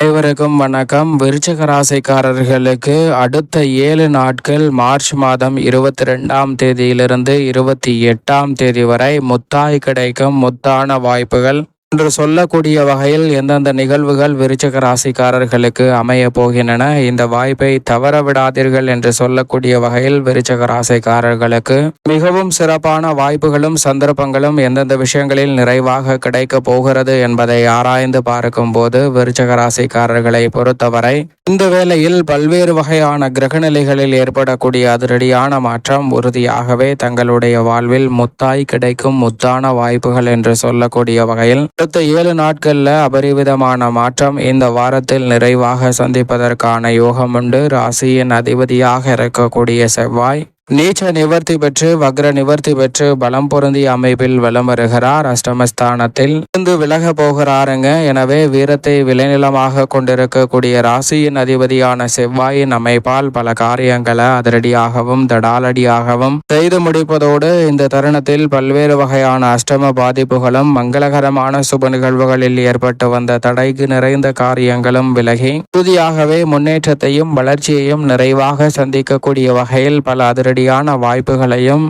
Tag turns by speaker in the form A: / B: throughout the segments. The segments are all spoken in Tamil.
A: அனைவருக்கும் வணக்கம். விருச்சக ராசிக்காரர்களுக்கு அடுத்த ஏழு நாட்கள் மார்ச் மாதம் இருபத்தி ரெண்டாம் தேதியிலிருந்து இருபத்தி எட்டாம் தேதி வரை முத்தாய் கிடைக்கும் முத்தான வாய்ப்புகள். என்று சொல்லக்கூடிய வகையில் எந்தெந்த நிகழ்வுகள் விருச்சக ராசிக்காரர்களுக்கு அமைய போகின்றன இந்த வாய்ப்பை தவற விடாதீர்கள் என்று சொல்லக்கூடிய வகையில் விருச்சக ராசிக்காரர்களுக்கு மிகவும் சிறப்பான வாய்ப்புகளும் சந்தர்ப்பங்களும் எந்தெந்த விஷயங்களில் நிறைவாக கிடைக்க போகிறது என்பதை ஆராய்ந்து பார்க்கும் போது விருச்சக ராசிக்காரர்களை பொறுத்தவரை இந்த வேளையில் பல்வேறு வகையான கிரகநிலைகளில் ஏற்படக்கூடிய அதிரடியான மாற்றம் உறுதியாகவே தங்களுடைய வாழ்வில் முத்தாய் கிடைக்கும் முத்தான வாய்ப்புகள் என்று சொல்லக்கூடிய வகையில் அடுத்த ஏழு நாட்களில் அபரிவிதமான மாற்றம் இந்த வாரத்தில் நிறைவாக சந்திப்பதற்கான யோகம் உண்டு ராசியின் அதிபதியாக இருக்கக்கூடிய செவ்வாய் நீச்ச நிவர்த்தி பெற்று வக்ர நிவர்த்தி பெற்று பலம் பொருந்திய அமைப்பில் வலம் வருகிறார் அஷ்டமஸ்தானத்தில் இருந்து விலக போகிறாருங்க. எனவே வீரத்தை விளைநிலமாக கொண்டிருக்கக்கூடிய ராசியின் அதிபதியான செவ்வாயின் அமைப்பால் பல காரியங்களை அதிரடியாகவும் தடாலடியாகவும் செய்து முடிப்பதோடு இந்த தருணத்தில் பல்வேறு வகையான அஷ்டம பாதிப்புகளும் மங்களகரமான சுப நிகழ்வுகளில் ஏற்பட்டு வந்த தடைக்கு நிறைந்த காரியங்களும் விலகி உறுதியாகவே முன்னேற்றத்தையும் வளர்ச்சியையும் நிறைவாக சந்திக்கக்கூடிய வகையில் பல அதிரடி அதிகப்படியான வாய்ப்புகளையும்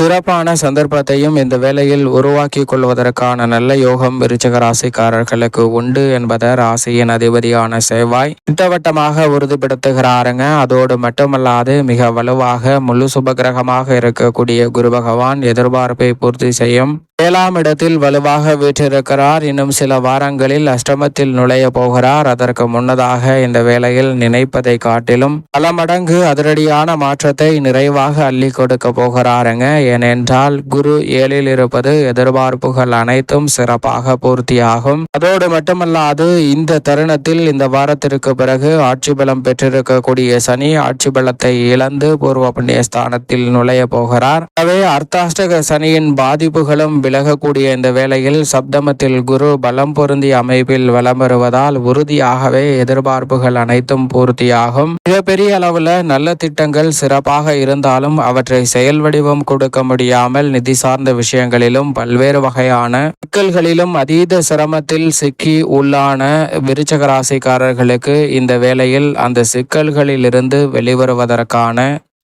A: சிறப்பான சந்தர்ப்பத்தையும் இந்த வேளையில் உருவாக்கி கொள்வதற்கான நல்ல யோகம் விருச்சக ராசிக்காரர்களுக்கு உண்டு என்பதை ராசியின் அதிபதியான செவ்வாய் திட்டவட்டமாக உறுதிப்படுத்துகிறாருங்க. அதோடு மட்டுமல்லாது மிக வலுவாக முழு சுபகிரகமாக இருக்கக்கூடிய குரு பகவான் எதிர்பார்ப்பை பூர்த்தி செய்யும். ஏழாம் இடத்தில் வலுவாக வீற்றிருக்கிறார். இன்னும் சில வாரங்களில் அஷ்டமத்தில் நுழைய போகிறார். அதற்கு முன்னதாக இந்த வேளையில் நினைப்பதை காட்டிலும் பல மடங்கு அதிரடியான மாற்றத்தை நிறைவாக அள்ளி கொடுக்க போகிறாருங்க. ஏனென்றால் குரு ஏழில் இருப்பது எதிர்பார்ப்புகள் அனைத்தும் சிறப்பாக பூர்த்தியாகும். அதோடு மட்டுமல்லாது இந்த தருணத்தில் இந்த வாரத்திற்கு பிறகு ஆட்சி பலம் பெற்றிருக்கக்கூடிய சனி ஆட்சி பலத்தை இழந்து பூர்வ புண்ணிய ஸ்தானத்தில் நுழைய போகிறார். எனவே அர்த்தாஷ்டக சனியின் பாதிப்புகளும் விலகக்கூடிய இந்த வேளையில் சப்தமத்தில் குரு பலம் பொருந்திய அமைப்பில் வலம் வருவதால் உறுதியாகவே எதிர்பார்ப்புகள் அனைத்தும் பூர்த்தியாகும். மிகப்பெரிய அளவுல நல்ல திட்டங்கள் சிறப்பாக இருந்தாலும் அவற்றை செயல் வடிவம் கொடுக்க முடியாமல் நிதி சார்ந்த விஷயங்களிலும் பல்வேறு வகையான சிக்கல்களிலும் அதீத சிரமத்தில் சிக்கி உள்ளான விருச்சக ராசிக்காரர்களுக்கு இந்த வேளையில் அந்த சிக்கல்களில் இருந்து வெளிவருவதற்கான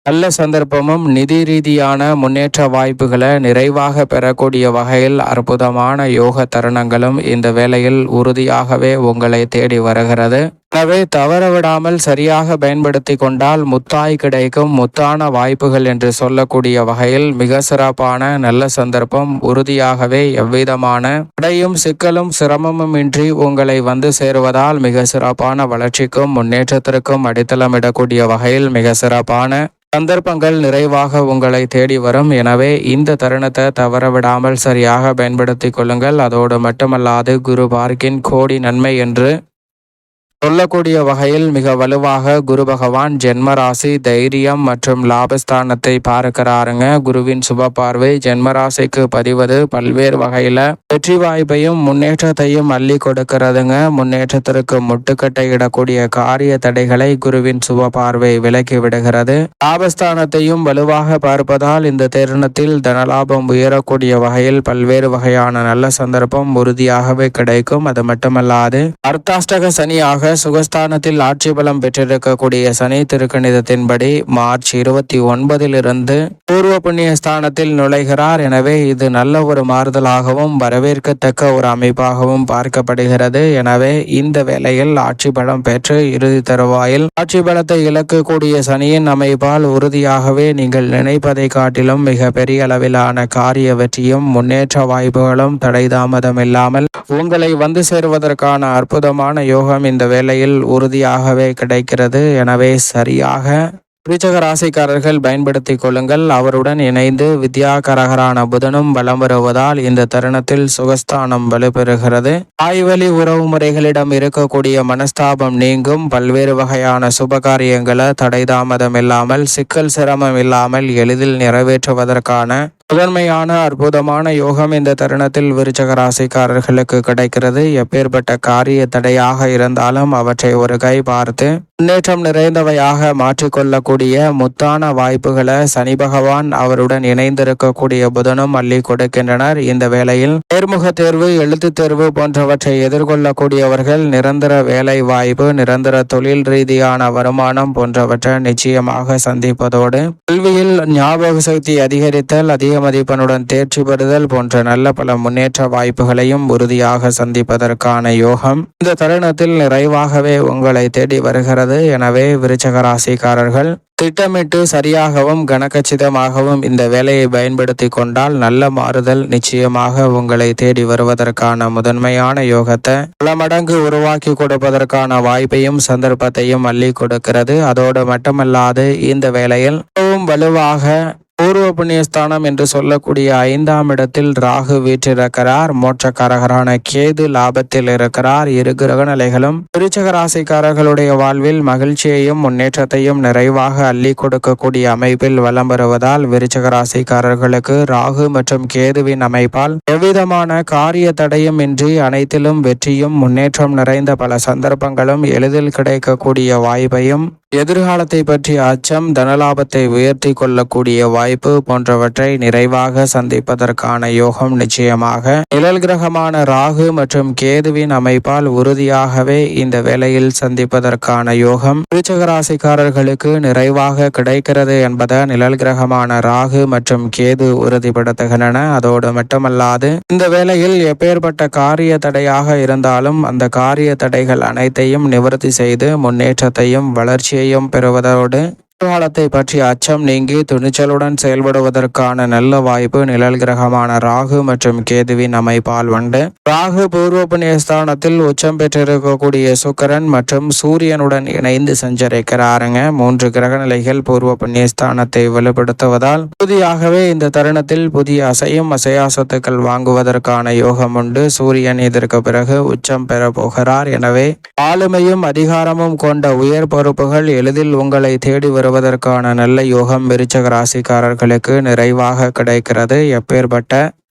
A: நல்ல சந்தர்ப்பமும் நிதி ரீதியான முன்னேற்ற வாய்ப்புகளை நிறைவாக பெறக்கூடிய வகையில் அற்புதமான யோக தருணங்களும் இந்த வேளையில் உறுதியாகவே உங்களை தேடி வருகிறது. எனவே தவறவிடாமல் சரியாக பயன்படுத்தி கொண்டால் முத்தாய் கிடைக்கும் முத்தான வாய்ப்புகள் என்று சொல்லக்கூடிய வகையில் மிக சிறப்பான நல்ல சந்தர்ப்பம் உறுதியாகவே எவ்விதமான தடையும் சிக்கலும் சிரமமும் இன்றி உங்களை வந்து சேருவதால் மிக சிறப்பான வளர்ச்சிக்கும் முன்னேற்றத்திற்கும் அடித்தளமிடக்கூடிய வகையில் மிக சிறப்பான சந்தர்ப்பங்கள் நிறைவாக உங்களை தேடி வரும். எனவே இந்த தருணத்தை தவறவிடாமல் சரியாக பயன்படுத்தி கொள்ளுங்கள். அதோடு மட்டுமல்லாது குரு பார்க்கின் கோடி நன்மை என்று சொல்லக்கூடிய வகையில் மிக வலுவாக குரு பகவான் ஜென்மராசி தைரியம் மற்றும் லாபஸ்தானத்தை பார்க்கிறாருங்க. குருவின் சுப பார்வை ஜென்மராசிக்கு பதிவது. பல்வேறு வகையில வெற்றி வாய்ப்பையும் முன்னேற்றத்தையும் அள்ளி கொடுக்கிறதுங்க. முன்னேற்றத்திற்கு முட்டுக்கட்டை இடக்கூடிய காரிய தடைகளை குருவின் சுப பார்வை விலக்கி விடுகிறது. லாபஸ்தானத்தையும் வலுவாக பார்ப்பதால் இந்த தருணத்தில் தனலாபம் உயரக்கூடிய வகையில் பல்வேறு வகையான நல்ல சந்தர்ப்பம் உறுதியாகவே கிடைக்கும். அது மட்டுமல்லாது அர்த்தாஷ்டக சனியாக சுகஸ்தானத்தில் ஆட்சி பலம் பெற்றிருக்கக்கூடிய சனி திருக்கணிதத்தின்படி மார்ச் இருபத்தி ஒன்பதிலிருந்து பூர்வ புண்ணிய ஸ்தானத்தில் நுழைகிறார். எனவே இது நல்ல ஒரு மாறுதலாகவும் வரவேற்கத்தக்க ஒரு அமைப்பாகவும் பார்க்கப்படுகிறது. எனவே இந்த வேளையில் ஆட்சி பலம் பெற்று இறுதி தருவாயில் ஆட்சி பலத்தை இழக்கக்கூடிய சனியின் அமைப்பால் உறுதியாகவே நீங்கள் நினைப்பதை காட்டிலும் மிக பெரிய அளவிலான காரிய வெற்றியும் முன்னேற்ற வாய்ப்புகளும் தடைதாமதம் இல்லாமல் உங்களை வந்து சேருவதற்கான அற்புதமான யோகம் இந்த வேலையில் உறுதியாகவே கிடைக்கிறது. எனவே சரியாக விருச்சக ராசிக்காரர்கள் பயன்படுத்தி கொள்ளுங்கள். அவருடன் இணைந்து வித்யாகரகரான புதனும் பலம் வருவதால் இந்த தருணத்தில் சுகஸ்தானம் வலுப்பெறுகிறது. ஆய்வழி உறவு முறைகளிடம் இருக்கக்கூடிய மனஸ்தாபம் நீங்கும். பல்வேறு வகையான சுபகாரியங்களை தடைதாமதம் இல்லாமல் சிக்கல் சிரமம் இல்லாமல் எளிதில் நிறைவேற்றுவதற்கான முதன்மையான அற்புதமான யோகம் இந்த தருணத்தில் விருச்சக ராசிக்காரர்களுக்கு கிடைக்கிறது. எப்பேற்பட்ட காரிய தடையாக இருந்தாலும் அவற்றை ஒரு கை பார்த்து முன்னேற்றம் நிறைந்தவையாக மாற்றிக்கொள்ளக்கூடிய முத்தான வாய்ப்புகளை சனி பகவான் அவருடன் இணைந்திருக்கக்கூடிய புதனும் அள்ளி கொடுக்கின்றனர். இந்த வேளையில் நேர்முக தேர்வு எழுத்து தேர்வு போன்றவற்றை எதிர்கொள்ளக்கூடியவர்கள் நிரந்தர வேலை வாய்ப்பு நிரந்தர தொழில் ரீதியான வருமானம் போன்றவற்றை நிச்சயமாக சந்திப்பதோடு கல்வியில் ஞாபக சக்தி அதிகரித்தல் அதிக மதிப்பெண்ணுடன் தேர்ச்சி பெறுதல் போன்ற நல்ல பல முன்னேற்ற வாய்ப்புகளையும் உறுதியாக சந்திப்பதற்கான யோகம். இந்த தருணத்தில் நிறைவாகவே உங்களை தேடி வருகிறது. எனவே விருச்சக ராசிக்காரர்கள் திட்டமிட்டு சரியாகவும் கனக்கச்சிதமாகவும் இந்த வேலையை பயன்படுத்தி கொண்டால் நல்ல மாறுதல் நிச்சயமாக உங்களை தேடி வருவதற்கான முதன்மையான யோகத்தை பல மடங்கு உருவாக்கி கொடுப்பதற்கான வாய்ப்பையும் சந்தர்ப்பத்தையும் அள்ளி கொடுக்கிறது. அதோடு மட்டுமல்லாது இந்த வேளையில் மிகவும் வலுவாக பூர்வ புண்ணியஸ்தானம் என்று சொல்லக்கூடிய ஐந்தாம் இடத்தில் ராகு வீற்றிருக்கிறார். மோட்சக்காரகரான கேது லாபத்தில் இருக்கிறார். இரு கிரகநிலைகளும் விருச்சக ராசிக்காரர்களுடைய வாழ்வில் மகிழ்ச்சியையும் முன்னேற்றத்தையும் நிறைவாக அள்ளி கொடுக்கக்கூடிய அமைப்பில் வலம் வருவதால் விருச்சக ராசிக்காரர்களுக்கு ராகு மற்றும் கேதுவின் அமைப்பால் எவ்விதமான காரிய தடையும் இன்றி அனைத்திலும் வெற்றியும் முன்னேற்றம் நிறைந்த பல சந்தர்ப்பங்களும் எளிதில் கிடைக்கக்கூடிய வாய்ப்பையும் எதிர்காலத்தை பற்றிய அச்சம் தனலாபத்தை உயர்த்தி கொள்ளக்கூடிய வாய்ப்பு போன்றவற்றை நிறைவாக சந்திப்பதற்கான யோகம் நிச்சயமாக. நிழல் கிரகமான ராகு மற்றும் கேதுவின் அமைப்பால் உறுதியாகவே இந்த வேளையில் சந்திப்பதற்கான யோகம். ராசிக்காரர்களுக்கு நிறைவாக கிடைக்கிறது என்பதை நிழல் கிரகமான ராகு மற்றும் கேது உறுதிப்படுத்துகின்றன. அதோடு மட்டுமல்லாது இந்த வேளையில் எப்பேற்பட்ட காரிய தடையாக இருந்தாலும் அந்த காரிய தடைகள் அனைத்தையும் நிவர்த்தி செய்து முன்னேற்றத்தையும் வளர்ச்சி வளர்ச்சியையும் பெறுவதோடு எதிர்காலத்தை பற்றிய அச்சம் நீங்கி துணிச்சலுடன் செயல்படுவதற்கான நல்ல வாய்ப்பு நிழல் கிரகமான ராகு மற்றும் கேதுவின் அமைப்பால் உண்டு. ராகு பூர்வ புண்ணியஸ்தானத்தில் உச்சம் பெற்றிருக்கக்கூடிய சுக்கரன் மற்றும் சூரியனுடன் இணைந்து சஞ்சரிக்கிறாருங்க. மூன்று கிரகநிலைகள் பூர்வ புண்ணியஸ்தானத்தை வலுப்படுத்துவதால் புதியாகவே இந்த தருணத்தில் புதிய அசையும் அசையாசத்துக்கள் வாங்குவதற்கான யோகம் உண்டு. சூரியன் இதற்கு பிறகு உச்சம் பெற போகிறார். எனவே ஆளுமையும் அதிகாரமும் கொண்ட உயர் பொறுப்புகள் எளிதில் உங்களை தேடி பெறுவதற்கான நல்ல யோகம் விருச்சக ராசிக்காரர்களுக்கு நிறைவாக கிடைக்கிறது. எப்பேற்பட்ட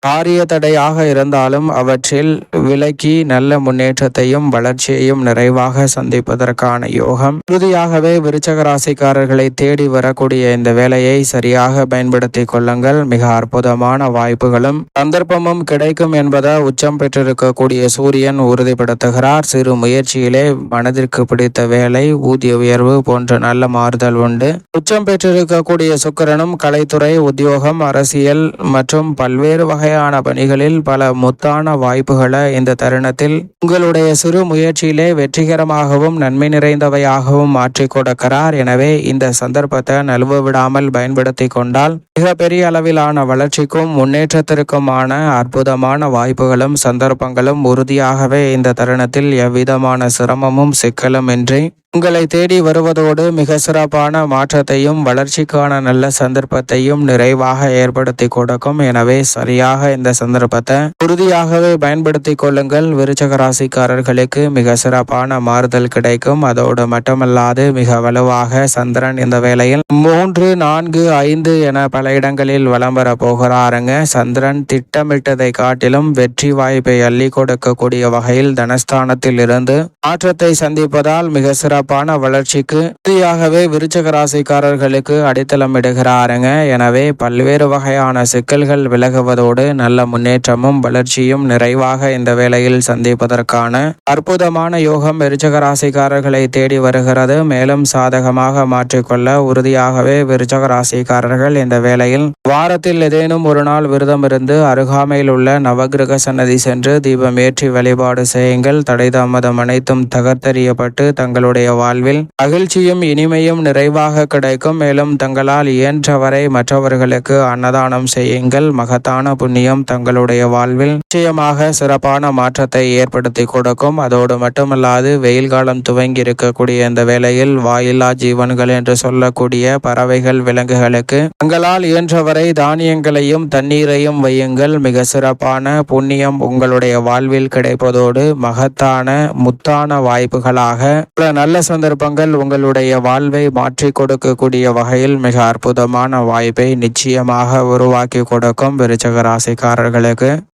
A: காரிய தடையாக இருந்தாலும் அவற்றில் விலக்கி நல்ல முன்னேற்றத்தையும் வளர்ச்சியையும் நிறைவாக சந்திப்பதற்கான யோகம். இறுதியாகவே விருச்சக ராசிக்காரர்களை தேடி வரக்கூடிய இந்த வேலையை சரியாக பயன்படுத்தி கொள்ளுங்கள். மிக அற்புதமான வாய்ப்புகளும் சந்தர்ப்பமும் கிடைக்கும் என்பதை உச்சம் பெற்றிருக்கக்கூடிய சூரியன் உறுதிப்படுத்துகிறார். சிறு முயற்சியிலே மனதிற்கு பிடித்த வேலை ஊதிய உயர்வு போன்ற நல்ல மாறுதல் உண்டு. உச்சம் பெற்றிருக்கக்கூடிய சுக்கிரனும் கலைத்துறை உத்தியோகம் அரசியல் மற்றும் பல்வேறு வகை வகையான பணிகளில் பல முத்தான வாய்ப்புகளை இந்த தருணத்தில் உங்களுடைய சிறு முயற்சியிலே வெற்றிகரமாகவும் நன்மை நிறைந்தவையாகவும் மாற்றி கொடுக்கிறார். எனவே இந்த சந்தர்ப்பத்தை நழுவ விடாமல் பயன்படுத்தி கொண்டால் மிகப்பெரிய அளவிலான வளர்ச்சிக்கும் முன்னேற்றத்திற்குமான அற்புதமான வாய்ப்புகளும் சந்தர்ப்பங்களும் உறுதியாகவே இந்த தருணத்தில் எவ்விதமான சிரமமும் சிக்கலும் இன்றி உங்களை தேடி வருவதோடு மிக சிறப்பான மாற்றத்தையும் வளர்ச்சிக்கான நல்ல சந்தர்ப்பத்தையும் நிறைவாக ஏற்படுத்தி கொடுக்கும். எனவே சரியாக இந்த சந்தர்ப்பத்தை உறுதியாகவே பயன்படுத்தி கொள்ளுங்கள். விருச்சக ராசிக்காரர்களுக்கு மிக சிறப்பான மாறுதல் கிடைக்கும். அதோடு மட்டுமல்லாது மிக வலுவாக சந்திரன் இந்த வேளையில் மூன்று நான்கு ஐந்து என பல இடங்களில் வலம் வர போகிறாருங்க. சந்திரன் திட்டமிட்டதை காட்டிலும் வெற்றி வாய்ப்பை அள்ளி கொடுக்கக்கூடிய வகையில் தனஸ்தானத்தில் இருந்து மாற்றத்தை சந்திப்பதால் மிக சிறப்பு சிறப்பான வளர்ச்சிக்கு உறுதியாகவே விருச்சக ராசிக்காரர்களுக்கு அடித்தளமிடுகிறாருங்க எனவே பல்வேறு வகையான சிக்கல்கள் விலகுவதோடு நல்ல முன்னேற்றமும் வளர்ச்சியும் நிறைவாக இந்த வேளையில் சந்திப்பதற்கான அற்புதமான யோகம் விருச்சக ராசிக்காரர்களை தேடி வருகிறது. மேலும் சாதகமாக மாற்றிக்கொள்ள உறுதியாகவே விருச்சக ராசிக்காரர்கள் இந்த வேளையில் வாரத்தில் ஏதேனும் ஒரு நாள் விரதம் இருந்து அருகாமையில் உள்ள நவகிரக சன்னதி சென்று தீபம் ஏற்றி வழிபாடு செய்யுங்கள். தடை தாமதம் அனைத்தும் தகர்த்தறியப்பட்டு தங்களுடைய வாழ்வில் மகிழ்ச்சியும் இனிமையும் நிறைவாக கிடைக்கும். மேலும் தங்களால் இயன்றவரை மற்றவர்களுக்கு அன்னதானம் செய்யுங்கள். மகத்தான புண்ணியம் தங்களுடைய வாழ்வில் நிச்சயமாக சிறப்பான மாற்றத்தை ஏற்படுத்தி கொடுக்கும். அதோடு மட்டுமல்லாது வெயில் காலம் துவங்கி இருக்கக்கூடிய இந்த வேளையில் வாயில்லா ஜீவன்கள் என்று சொல்லக்கூடிய பறவைகள் விலங்குகளுக்கு தங்களால் இயன்றவரை தானியங்களையும் தண்ணீரையும் வையுங்கள். மிக சிறப்பான புண்ணியம் உங்களுடைய வாழ்வில் கிடைப்பதோடு மகத்தான முத்தான வாய்ப்புகளாக. நல்ல சந்தர்ப்பங்கள் உங்களுடைய வாழ்வை மாற்றி கொடுக்கக்கூடிய வகையில் மிக அற்புதமான வாய்ப்பை நிச்சயமாக உருவாக்கி கொடுக்கும் விருச்சக ராசிக்காரர்களுக்கு.